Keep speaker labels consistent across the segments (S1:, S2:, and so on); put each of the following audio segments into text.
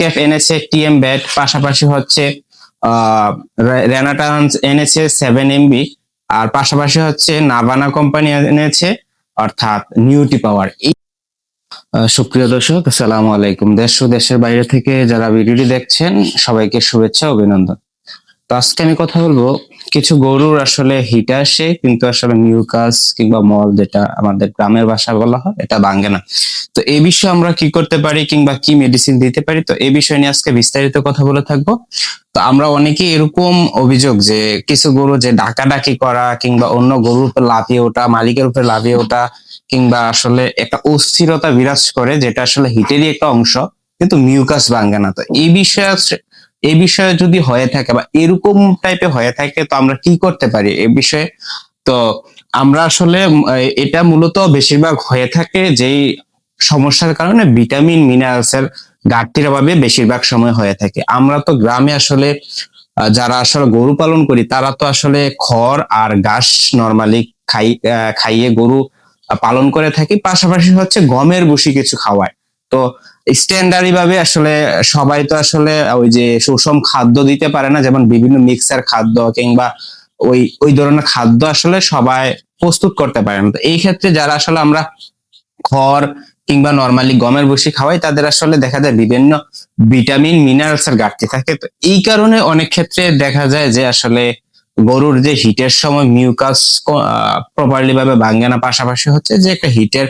S1: SKF এনেছে TM bat পাশাপাশি হচ্ছে রেনাটান্স এনেছে সেভেন এমবি আর পাশাপাশি হচ্ছে নাভানা কোম্পানি এনেছে অর্থাৎ নিউটি পাওয়ার এই সুপ্রিয় দর্শক, আসসালামু আলাইকুম। দেশ ও দেশের বাইরে থেকে যারা ভিডিওটি দেখছেন, সবাইকে শুভেচ্ছা, অভিনন্দন। তো আজকে আমি কথা বলব কিছু গরুর আসলে হিটে আসে, কিন্তু আসলে মিউকাস কিংবা মল যেটা আমাদের গ্রামের ভাষা বলা হয়, এটা ভাঙে না। তো এই বিষয়ে আমরা কি করতে পারি কিংবা কি মেডিসিন দিতে পারি? তো এই বিষয় নিয়ে আজকে বিস্তারিত কথা বলে থাকব। তো আমরা অনেকে এরকম অভিযোগ যে কিছু গরু যে ডাকাডাকি করা কিংবা অন্য গরুর উপর লাফিয়ে ওঠা, মালিকের উপরে লাফিয়ে ওঠা কিংবা আসলে একটা অস্থিরতা বিরাজ করে, যেটা আসলে হিটেরই একটা অংশ, কিন্তু মিউকাস ভাঙ্গে না। তো এই বিষয়ে এই বিষয়ে যদি হয়ে থাকে বা এরকম টাইপের হয়ে থাকে, তো আমরা কি করতে পারি এই বিষয়ে? তো আমরা আসলে এটা মূলত বেশিরভাগ হয়ে থাকে যেই সমস্যার কারণে ভিটামিন মিনারেলস এর ঘাটতির অভাবে বেশিরভাগ সময় হয়ে থাকে। আমরা তো গ্রামে আসলে যারা আসলে গরু পালন করি, তারা তো আসলে খড় আর ঘাস নর্মালি খাই খাইয়ে গরু পালন করে থাকি। পাশাপাশি হচ্ছে গমের ভুসি কিছু খাওয়ায়। তো স্ট্যান্ডার্ডি ভাবে আসলে সবাই তো আসলে ওই যে সুষম খাদ্য দিতে পারে না, যেমন বিভিন্ন মিক্সার খাদ্য কিংবা ওই ওই ধরনের খাদ্য আসলে সবাই প্রস্তুত করতে পারে না। তো এই ক্ষেত্রে যারা আসলে আমরা খড় কিংবা নর্মালি গমের ভুসি খাওয়াই, তাদের আসলে দেখা যায় বিভিন্ন ভিটামিন মিনারেলস এর ঘাটতি থাকে। তো এই কারণে অনেক ক্ষেত্রে দেখা যায় যে আসলে গরুর যে হিটের সময় মিউকাস প্রপারলি ভাবে ভাঙে না, পাশাপাশি হচ্ছে যে একটা হিটের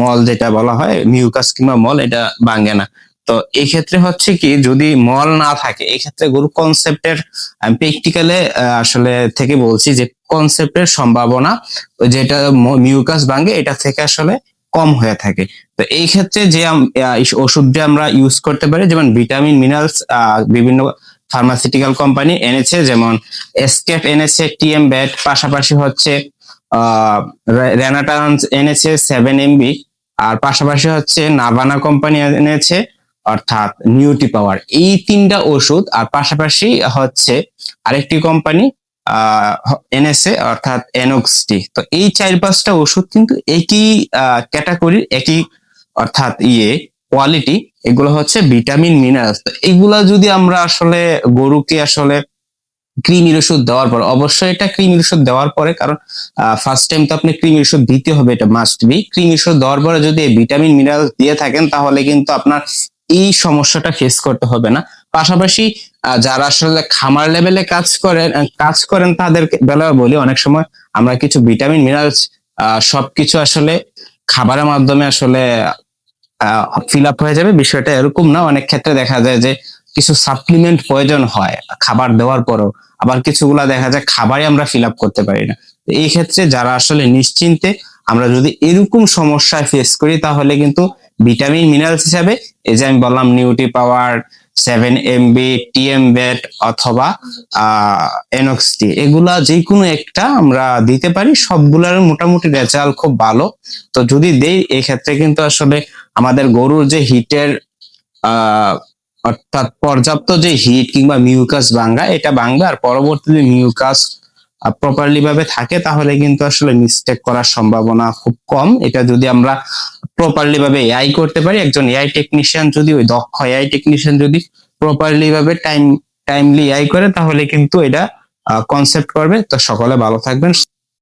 S1: মল যেটা বলা হয় মিউকাস কিংবা মল, এটা ভাঙে না। তো এই ক্ষেত্রে হচ্ছে কি, যদি মল না থাকে এই ক্ষেত্রে গরু কনসেপ্টের প্র্যাকটিক্যালে আসলে থেকে বলছি যে কনসেপ্টের সম্ভাবনা যেটা মিউকাস ভাঙে, এটা থেকে আসলে কম হয়ে থাকে। তো এই ক্ষেত্রে যে ওষুধটা আমরা ইউজ করতে পারি, যেমন ভিটামিন মিনারেলস বিভিন্ন ফার্মাসিউটিক্যাল কোম্পানি এনেছে, যেমন এসকেফ এনেছে টিএম ব্যাট পাশাপাশি হচ্ছে রেনাটান্স এনেছে সেভেন এমবি আর পাশাপাশি হচ্ছে নাভানা কোম্পানি এনেছে, অর্থাৎ নিউটি পাওয়ার এই তিনটা ওষুধ, আর পাশাপাশি হচ্ছে আরেকটি কোম্পানি এনএসএ অর্থাৎ এনক্সটি তো এই চার পাঁচটা ওষুধ কিন্তু একই ক্যাটাগরির একই, অর্থাৎ ইয়ে কোয়ালিটি এগুলো হচ্ছে ভিটামিন মিনারেলস এগুলা যদি আমরা আসলে গরুকে আসলে কৃমির ওষুধ দেওয়ার পর, অবশ্যই এটা কৃমির ওষুধ দেওয়ার পরে, কারণ ফার্স্ট টাইম তো আপনি কৃমির ওষুধ দিতে হবে, এটা মাস্ট বি কৃমির ওষুধ দেওয়ার পরে যদি ভিটামিন মিনারেলস দিয়ে থাকেন, তাহলে কিন্তু আপনার এই সমস্যাটা ফেস করতে হবে না। পাশাপাশি যারা আসলে খামার লেভেলে কাজ করেন কাজ করেন তাদের বেলায় বলি, অনেক সময় আমরা কিছু ভিটামিন মিনারেলস সবকিছু আসলে খাবারের মাধ্যমে আসলে ফিল আপ হয়ে যাবে। বিষয়টা এরকম না। অনেক ক্ষেত্রে দেখা যায় যে কিছু সাপ্লিমেন্ট প্রয়োজন হয় খাবার দেওয়ার পরও। আবার কিছুগুলা দেখা যায় খাবারই আমরা ফিল আপ করতে পারি না। এই ক্ষেত্রে যারা আসলে নিশ্চিন্তে আমরা যদি এরকম সমস্যায় ফেস করি, তাহলে কিন্তু ভিটামিন মিনারেলস হিসাবে, এই যে আমি বললাম নিউটি পাওয়ার সেভেন এমবি টিএম ব্যাট অথবা এনক্সটি এগুলা যে কোনো একটা আমরা দিতে পারি, সবগুলার মোটামুটি রেজাল্ট খুব ভালো। তো যদি দেই, এক্ষেত্রে ক্ষেত্রে কিন্তু আসলে আমাদের গরুর যে হিটের অর্থাৎ পর্যাপ্ত যে হিট কিংবা মিউকাস ভাঙ্গা, এটা ভাঙবে আর পরবর্তীতে মিউকাস প্রপারলি ভাবে থাকে, তাহলে কিন্তু আসলে মিস্টেক করার সম্ভাবনা খুব কম। এটা যদি আমরা প্রপারলি ভাবে এআই করতে পারি, একজন এআই টেকনিশিয়ান যদি, ওই দক্ষ এআই টেকনিশিয়ান যদি প্রপারলি ভাবে টাইম টাইমলি এআই করে, তাহলে কিন্তু এটা কনসেপ্ট করবে। তো সকলে ভালো থাকবেন